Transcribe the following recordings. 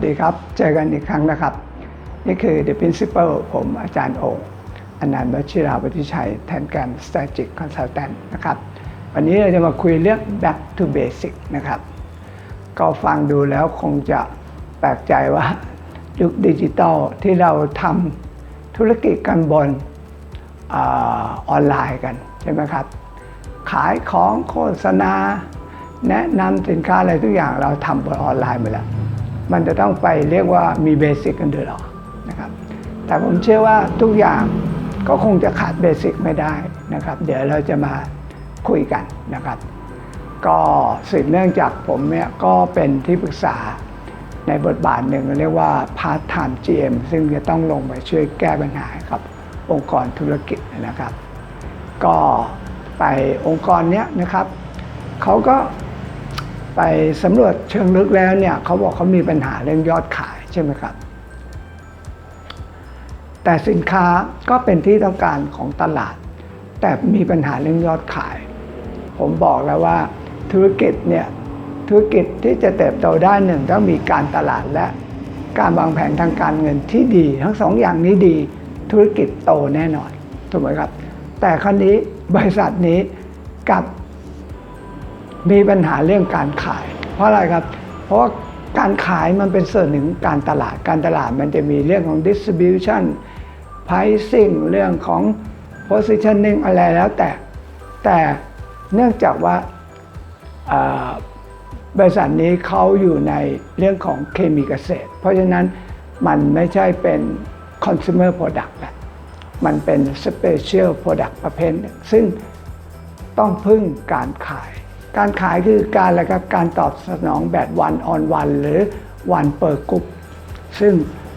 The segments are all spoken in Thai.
วัสดีครับ เจอกันอีกครั้งนะครับ นี่คือ The Principle ผมอาจารย์โองอนันต์วชิราวุฒิชัยแทนการ Strategic Consultant นะครับ วันนี้เราจะมาคุยเรื่อง back to basic นะครับ ก็ฟังดูแล้วคงจะแปลกใจว่ายุคดิจิตอลที่เราทำธุรกิจกันบนอออนไลน์กัน ใช่ไหมครับ ขายของโฆษณา แนะนำสินค้าอะไรทุกอย่างเราทำบนออนไลน์หมดแล้ว มันจะต้องไปเรียกว่ามีเบสิกกันด้วยหรอนะครับแต่ผมเชื่อว่าทุกอย่างก็คงจะขาดเบสิกไม่ได้นะครับ เดี๋ยวเราจะมาคุยกันนะครับ ก็สืบเนื่องจากผมเนี่ยก็เป็นที่ปรึกษาในบทบาทหนึ่งเรียกว่า part time GM ซึ่งจะต้องลงไปช่วยแก้ปัญหาให้กับองค์กรธุรกิจนะครับ ก็ไปองค์กรเนี้ยนะครับเขาก็ ไปสำรวจเชิงลึกแล้วเนี่ยเขาบอกเขามีปัญหาเรื่องยอดขายใช่ไหมครับ แต่สินค้าก็เป็นที่ต้องการของตลาด แต่มีปัญหาเรื่องยอดขาย ผมบอกแล้วว่าธุรกิจเนี่ยธุรกิจที่จะเติบโตได้หนึ่งต้องมีการตลาดและการวางแผนทางการเงินที่ดี ทั้งสองอย่างนี้ดีธุรกิจโตแน่นอนถูกไหมครับ แต่ครั้นี้บริษัทนี้กับ มีปัญหาเรื่องการขาย เพราะอะไรครับ เพราะการขายมันเป็นส่วนหนึ่งของการตลาดการตลาดมันจะมีเรื่องของ distribution pricing เรื่องของ positioning อะไรแล้วแต่ แต่เนื่องจากว่าอ่าบริษัทนี้เขาอยู่ในเรื่องของเคมีเกษตร เพราะฉะนั้นมันไม่ใช่เป็น consumer product แหละมันเป็น special product ประเภทหนึ่งซึ่งต้องพึ่งการขาย การขายคือการอะไรครับการตอบสนองแบบวันออนวันหรือวันเปิดกรุ๊ปซึ่ง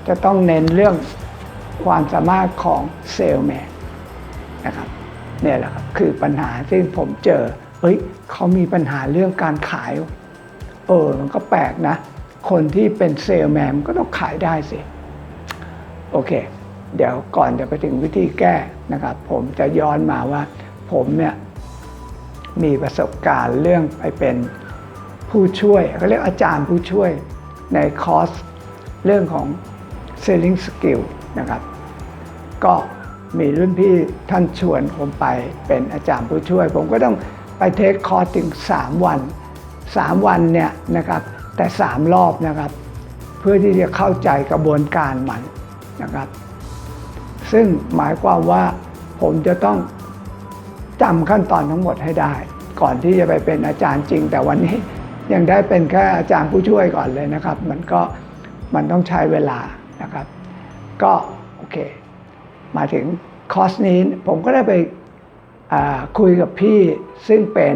จะต้องเน้นเรื่องความสามารถของเซลแมนนะครับเนี่ยแหละครับคือปัญหาที่ผมเจอเฮ้ยเขามีปัญหาเรื่องการขาย เออมันก็แปลกนะ คนที่เป็นเซลแมนก็ต้องขายได้สิ โอเค เดี๋ยวก่อนจะไปถึงวิธีแก้นะครับ ผมจะย้อนมาว่าผมเนี่ย มีประสบการณ์เรื่องไปเป็นผู้ช่วยเขาเรียกอาจารย์ผู้ช่วยในคอร์สเรื่องของ selling skill นะครับ ก็มีรุ่นพี่ท่านชวนผมไปเป็นอาจารย์ผู้ช่วย ผมก็ต้องไปเทคคอร์สถึง 3 วัน 3 วันเนี่ยนะครับแต่ 3 รอบนะครับ เพื่อที่จะเข้าใจกระบวนการมันนะครับ ซึ่งหมายความว่าผมจะต้อง จำขั้นตอนทั้งหมดให้ได้ ก่อนที่จะไปเป็นอาจารย์จริง แต่วันนี้ยังได้เป็นแค่อาจารย์ผู้ช่วยก่อนเลยนะครับ มันก็มันต้องใช้เวลานะครับ ก็โอเค มาถึงคอร์สนี้ผมก็ได้ไปคุยกับพี่ซึ่งเป็น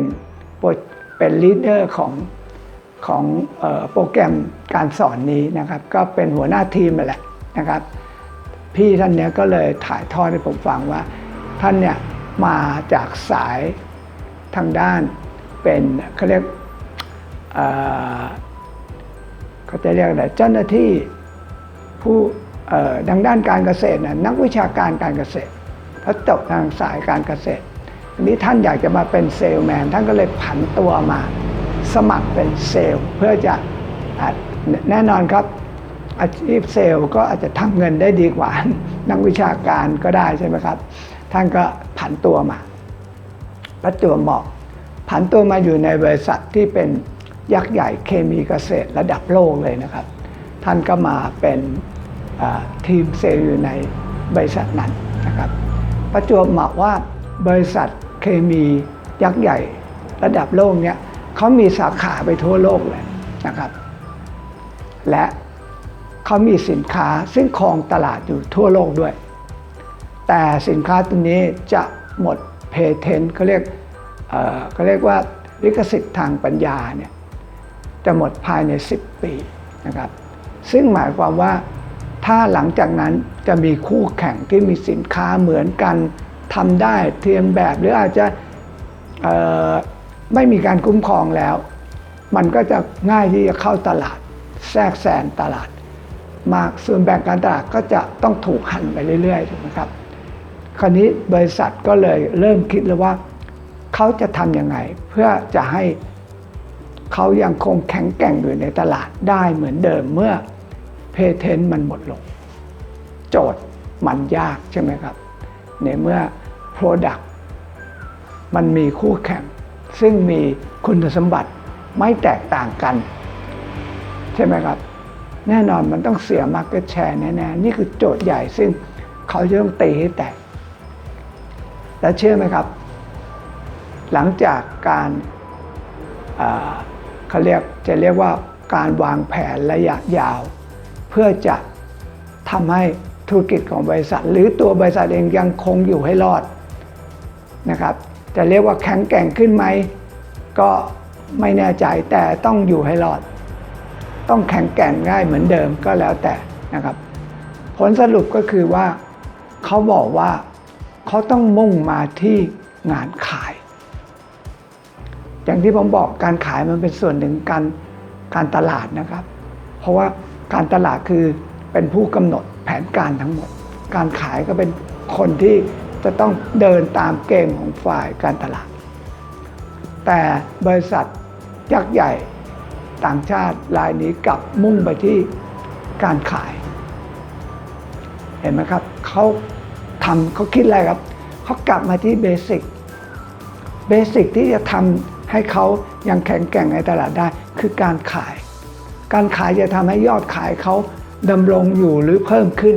เป็นลีดเดอร์ของของอโปรแกรมการสอนนี้นะครับ ก็เป็นหัวหน้าทีมแหละนะครับ พี่ท่านเนี้ยก็เลยถ่ายทอดให้ผมฟังว่าท่านเนี่ย มาจากสายทางด้านเป็นเขาเรียกเขาจะเรียกอะไรเจ้าหน้าที่ผู้ดังด้านการเกษตรนะนักวิชาการการเกษตรพอจบทางสายการเกษตรทีนี้ท่านอยากจะมาเป็นเซลแมนท่านก็เลยผันตัวมา สมัครเป็นเซลล์เพื่อจะอะแน่นอนครับอาชีพเซลล์ก็อาจจะทำเงินได้ดีกว่า นักวิชาการก็ได้ใช่ไหมครับ ท่านก็ ผันตัวมา ประจวบเหมาะผันตัวมาอยู่ในบริษัทที่เป็นยักษ์ใหญ่เคมีเกษตรระดับโลกเลยนะครับ ท่านก็มาเป็นทีมเซลล์อยู่ในบริษัทนั้นนะครับ ประจวบเหมาะว่าบริษัทเคมียักษ์ใหญ่ระดับโลกเนี่ยเขามีสาขาไปทั่วโลกเลยนะครับ และเขามีสินค้าซึ่งครองตลาดอยู่ทั่วโลกด้วย แต่สินค้าตัวนี้จะหมดเพเทนเขาเรียกเขาเรียกว่าลิขสิทธิ์ทางปัญญาเนี่ยจะหมดภายใน 10 ปีนะครับ ซึ่งหมายความว่าถ้าหลังจากนั้นจะมีคู่แข่งที่มีสินค้าเหมือนกันทำได้เทียมแบบหรืออาจจะไม่มีการคุ้มครองแล้ว มันก็จะง่ายที่จะเข้าตลาด แทรกแซงตลาด มากส่วนแบ่งการตลาดก็จะต้องถูกหั่นไปเรื่อยๆถูกไหมครับ คราวนี้บริษัทก็เลยเริ่มคิดแล้วว่าเขาจะทำยังไง เพื่อจะให้เขายังคงแข็งแกร่งอยู่ในตลาดได้เหมือนเดิมเมื่อเพเทนต์มันหมดลง โจทย์มันยากใช่ไหมครับ ในเมื่อ Product มันมีคู่แข่ง ซึ่งมีคุณสมบัติไม่แตกต่างกัน ใช่ไหมครับ แน่นอนมันต้องเสีย Market Share แน่ๆนี่คือโจทย์ใหญ่ซึ่งเขาจะต้องตีให้แตก แล้วเชื่อไหมครับ หลังจากการเขาเรียกจะเรียกว่าการวางแผนระยะยาว เพื่อจะทำให้ธุรกิจของบริษัท หรือตัวบริษัทเองยังคงอยู่ให้รอดนะครับจะเรียกว่าแข็งแกร่งขึ้นไหม ก็ไม่แน่ใจแต่ต้องอยู่ให้รอด ต้องแข็งแกร่งง่ายเหมือนเดิมก็แล้วแต่นะครับ ผลสรุปก็คือว่าเขาบอกว่า เขาต้องมุ่งมาที่งานขาย อย่างที่ผมบอกการขายมันเป็นส่วนหนึ่งการการตลาดนะครับ เพราะว่าการตลาดคือเป็นผู้กำหนดแผนการทั้งหมด การขายก็เป็นคนที่จะต้องเดินตามเกมของฝ่ายการตลาด แต่บริษัทยักษ์ใหญ่ต่างชาติรายนี้กลับมุ่งไปที่การขาย เห็นไหมครับเขา ทำเขาคิดอะไรครับเขากลับมาที่เบสิกเบสิกที่จะทำให้เขายังแข็งแกร่งในตลาดได้คือการขาย การขายจะทำให้ยอดขายเขาดำรงอยู่หรือเพิ่มขึ้น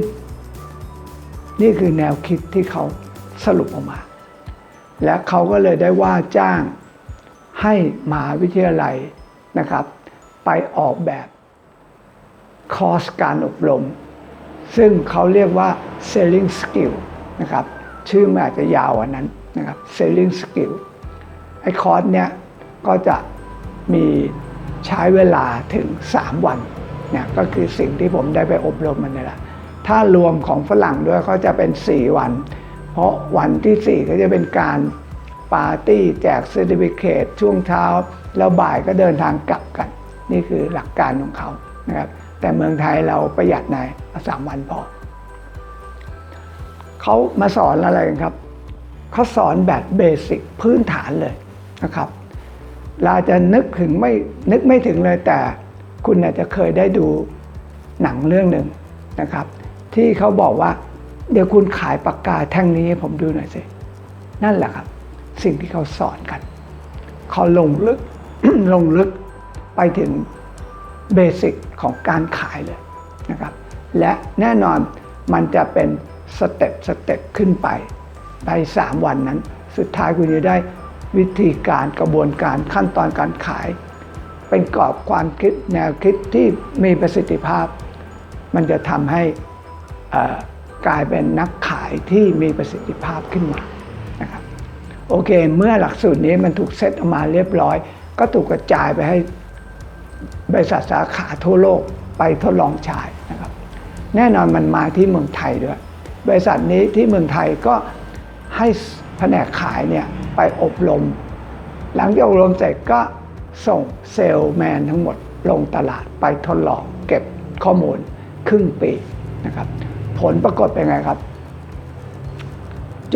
นี่คือแนวคิดที่เขาสรุปออกมา และเขาก็เลยได้ว่าจ้างให้มหาวิทยาลัยนะครับ ไปออกแบบคอร์สการอบรม ซึ่งเขาเรียกว่า selling skill นะครับ ชื่อมันอาจจะยาวกว่านั้นนะครับ selling skill ไอ้คอร์สเนี้ยก็จะมีใช้เวลาถึง 3 วันเนี่ยก็คือสิ่งที่ผมได้ไปอบรมมันนี่แหละถ้ารวมของฝรั่งด้วยก็จะเป็น 4 วัน เพราะวันที่ 4 ก็จะเป็นการปาร์ตี้แจกเซอร์ติฟิเคตช่วงเช้า แล้วบ่ายก็เดินทางกลับกัน นี่คือหลักการของเขานะครับแต่เมืองไทยเราประหยัดหน่อยเอาสามวันพอ เขามาสอนอะไรกันครับเขาสอนแบบเบสิกพื้นฐานเลยนะครับเราจะนึกถึงไม่นึกไม่ถึงเลยแต่คุณอาจจะเคยได้ดูหนังเรื่องหนึ่งนะครับ ที่เขาบอกว่า เดี๋ยวคุณขายปากกาแท่งนี้ให้ผมดูหน่อยสินั่นแหละครับ สิ่งที่เขาสอนกันเขาลงลึกลงลึกไปถึงเบสิกของการขายเลยนะครับ และแน่นอนมันจะเป็น สเต็ปสเต็ปขึ้นไป ใน 3 วันนั้น สุดท้ายคุณจะได้วิธีการกระบวนการขั้นตอนการขาย เป็นกรอบความคิดแนวคิดที่มีประสิทธิภาพ มันจะทำให้กลายเป็นนักขายที่มีประสิทธิภาพขึ้นมานะครับโอเค เมื่อหลักสูตรนี้มันถูกเซตออกมาเรียบร้อย ก็ถูกกระจายไปให้บริษัทสาขาทั่วโลกไปทดลองใช้นะครับ แน่นอนมันมาที่เมืองไทยด้วย บริษัทนี้ที่เมืองไทยก็ให้แผนกขายเนี่ยไปอบรม หลังจากอบรมเสร็จก็ส่งเซลล์แมนทั้งหมดลงตลาดไปทดลองเก็บข้อมูลครึ่งปีนะครับ ผลปรากฏเป็นไงครับ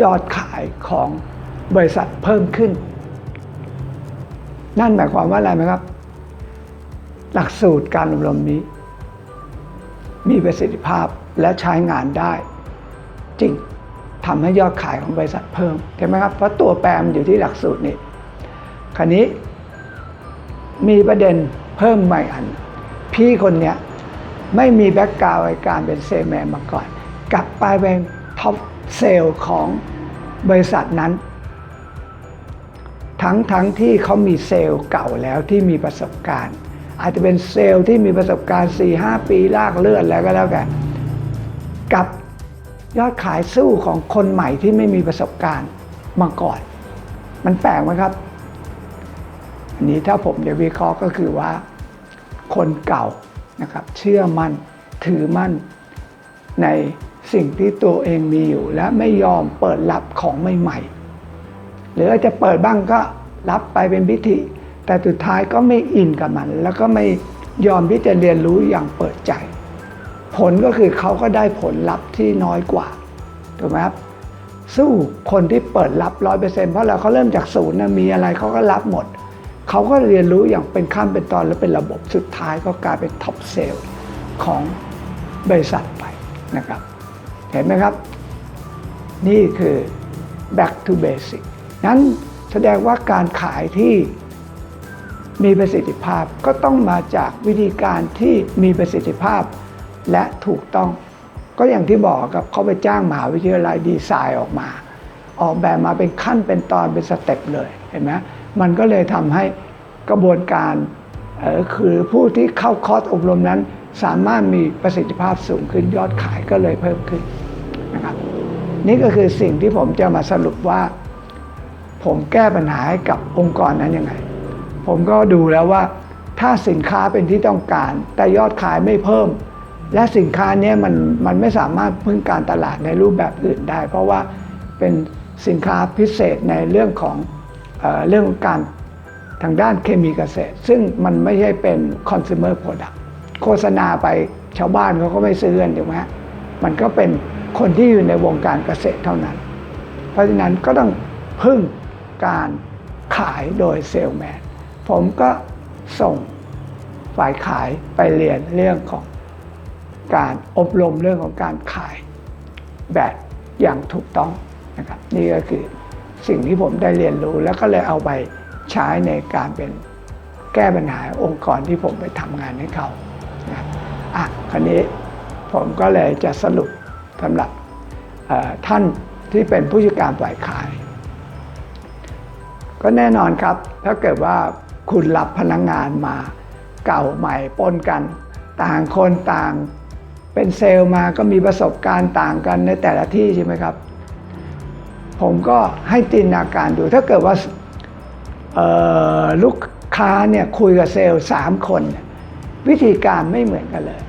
ยอดขายของบริษัทเพิ่มขึ้น นั่นหมายความว่าอะไรไหมครับ หลักสูตรการอบรมนี้ มีประสิทธิภาพและใช้งานได้ จริงทำให้ยอดขายของบริษัทเพิ่มใช่ไหมครับเพราะตัวแปรมันอยู่ที่หลักสูตรนี้คราวนี้มีประเด็นเพิ่มใหม่อัน พี่คนเนี้ยไม่มีแบ็กกราวในการเป็นเซลแมนมาก่อน กลับไปเป็นท็อปเซลล์ของบริษัทนั้น ทั้งทั้งที่เขามีเซลล์เก่าแล้วที่มีประสบการณ์ อาจจะเป็นเซลล์ที่มีประสบการณ์ 4-5 ปีลากเลือดแล้วก็แล้วแต่กับ ยอดขายสู้ของคนใหม่ที่ไม่มีประสบการณ์มาก่อน มันแปลกไหมครับ อันนี้ถ้าผมจะวิเคราะห์ก็คือว่า คนเก่านะครับ เชื่อมั่นถือมั่นในสิ่งที่ตัวเองมีอยู่ และไม่ยอมเปิดรับของใหม่ๆหรืออาจจะเปิดบ้างก็รับไปเป็นพิธี แต่สุดท้ายก็ไม่อินกับมัน แล้วก็ไม่ยอมที่จะเรียนรู้อย่างเปิดใจ ผลก็คือเขาก็ได้ผลลัพธ์ที่น้อยกว่าถูกไหมครับสู้คนที่เปิดรับร้อยเปอร์เซ็นต์เพราะเราเขาเริ่มจากศูนย์นะมีอะไรเขาก็รับหมด เขาก็เรียนรู้อย่างเป็นขั้นเป็นตอนและเป็นระบบสุดท้ายก็กลายเป็นท็อปเซลล์ของบริษัทไปนะครับ เห็นไหมครับ นี่คือ back to basic นั้นแสดงว่าการขายที่มีประสิทธิภาพก็ต้องมาจากวิธีการที่มีประสิทธิภาพ และถูกต้อง ก็อย่างที่บอกครับเขาไปจ้างมหาวิทยาลัยดีไซน์ออกมา ออกแบบมาเป็นขั้นเป็นตอนเป็นสเต็ปเลยเห็นไหมมันก็เลยทำให้กระบวนการออคือผู้ที่เข้าคอร์สอบรมนั้น สามารถมีประสิทธิภาพสูงขึ้นยอดขายก็เลยเพิ่มขึ้นนะครับนี่ก็คือสิ่งที่ผมจะมาสรุปว่า ผมแก้ปัญหาให้กับองค์กรนั้นยังไง ผมก็ดูแล้วว่า ถ้าสินค้าเป็นที่ต้องการ แต่ยอดขายไม่เพิ่ม และสินค้าเนี้ยมันมันไม่สามารถพึ่งการตลาดในรูปแบบอื่นได้ เพราะว่าเป็นสินค้าพิเศษในเรื่องของเออเรื่องของการทางด้านเคมีเกษตร ซึ่งมันไม่ใช่เป็น consumer product โฆษณาไปชาวบ้านเขาก็ไม่ซื้อกันถูกไหมฮะมันก็เป็นคนที่อยู่ในวงการเกษตรเท่านั้น เพราะฉะนั้นก็ต้องพึ่งการขายโดยเซลแมน ผมก็ส่งฝ่ายขายไปเรียนเรื่องของ การอบรมเรื่องของการขายแบบอย่างถูกต้องนะครับนี่ก็คือสิ่งที่ผมได้เรียนรู้แล้วก็เลยเอาไปใช้ในการเป็นแก้ปัญหาองค์กรที่ผมไปทำงานให้เขานะอะคราวนี้ผมก็เลยจะสรุปสำหรับท่านที่เป็นผู้จัดการฝ่ายขาย ก็แน่นอนครับถ้าเกิดว่าคุณรับพนักงงานมาเก่าใหม่ปนกัน ต่างคนต่าง เป็นเซลล์มาก็มีประสบการณ์ต่างกันในแต่ละที่ใช่ไหมครับ ผมก็ให้จินตนาการดูถ้าเกิดว่าลูกค้าเนี่ยคุยกับเซลล์สามคน วิธีการไม่เหมือนกันเลย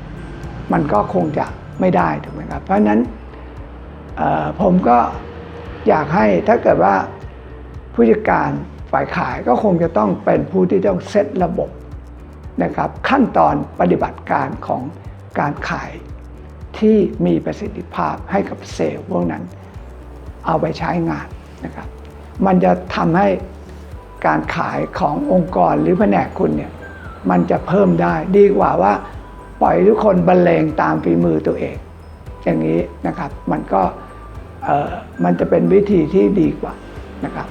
มันก็คงจะไม่ได้ถูกไหมครับ เพราะนั้นผมก็อยากให้ถ้าเกิดว่าผู้จัดการฝ่ายขายก็คงจะต้องเป็นผู้ที่ต้องเซตระบบนะครับขั้นตอนปฏิบัติการของการขาย ที่มีประสิทธิภาพให้กับเซลล์พวกนั้น เอาไปใช้งานนะครับ มันจะทำให้การขายขององค์กรหรือแผนกคุณเนี่ยมันจะเพิ่มได้ดีกว่าว่า ปล่อยทุกคนบรรเลงตามฝีมือตัวเอง อย่างนี้นะครับมันก็เอ่อมันจะเป็นวิธีที่ดีกว่านะครับ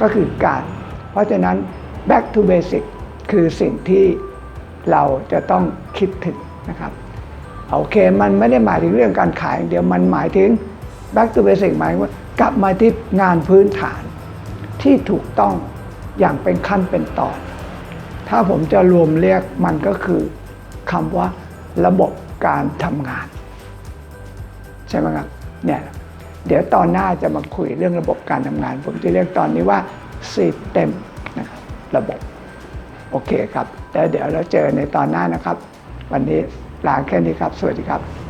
ก็คือการ เพราะฉะนั้น back to basic คือสิ่งที่เราจะต้องคิดถึงนะครับ โอเค มันไม่ได้หมายถึงเรื่องการขายเดียวมันหมายถึง back to basic หมายว่ากลับมาที่งานพื้นฐาน ที่ถูกต้องอย่างเป็นขั้นเป็นตอน ถ้าผมจะรวมเรียกมันก็คือคำว่าระบบการทำงาน ใช่ไหมครับเนี่ยเดี๋ยวตอนหน้าจะมาคุยเรื่องระบบการทำงาน ผมจะเรียกตอนนี้ว่า System นะครับระบบ โอเคครับ แล้วเดี๋ยวเราเจอในตอนหน้านะครับ วันนี้ ลาแค่นี้ครับ สวัสดีครับ